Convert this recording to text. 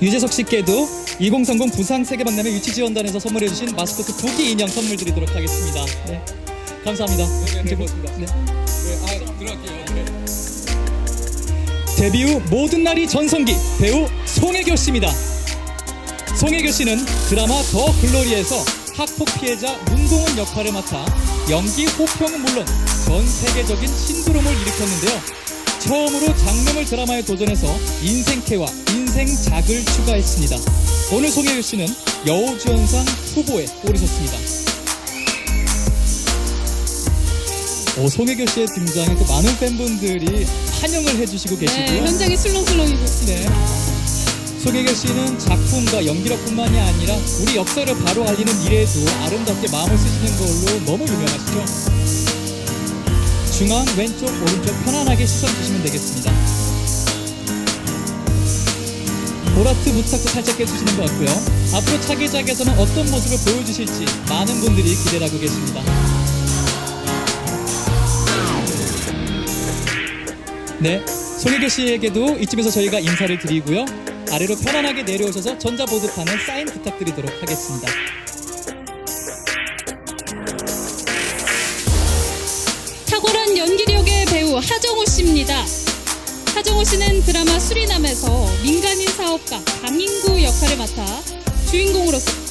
유재석 씨께도 2030 부상 세계박람회 유치 지원단에서 선물해주신 마스코트 부기 인형 선물 드리도록 하겠습니다. 네, 감사합니다. 네, 네, 뭐- 고맙습니다. 네. 네, 아, 들어갈게요. 네. 데뷔 후 모든 날이 전성기 배우 송혜교 씨입니다. 송혜교 씨는 드라마 더 글로리에서 학폭 피해자 문동은 역할을 맡아 연기 호평은 물론 전 세계적인 신드롬을 일으켰는데요. 처음으로 장르물 드라마에 도전해서 인생캐와 인생작을 추가했습니다. 오늘 송혜교 씨는 여우주연상 후보에 오르셨습니다. 오, 송혜교 씨의 등장에 또 많은 팬분들이 환영을 해주시고 네, 계시고요. 현장이 술렁술렁이고 있습니다. 네. 송혜교 씨는 작품과 연기력뿐만이 아니라 우리 역사를 바로 알리는 일에도 아름답게 마음을 쓰시는 걸로 너무 유명하시죠. 중앙, 왼쪽, 오른쪽 편안하게 시선 주시면 되겠습니다. 보라트 부탁도 살짝 해주시는 것 같고요. 앞으로 차기작에서는 어떤 모습을 보여주실지 많은 분들이 기대를 하고 계십니다. 네, 송혜교 씨에게도 이쯤에서 저희가 인사를 드리고요. 아래로 편안하게 내려오셔서 전자보드판에 사인 부탁드리도록 하겠습니다. 탁월한 연기력의 배우 하정우 씨입니다. 하정우 씨는 드라마 수리남에서 민간인 사업가 강인구 역할을 맡아 주인공으로서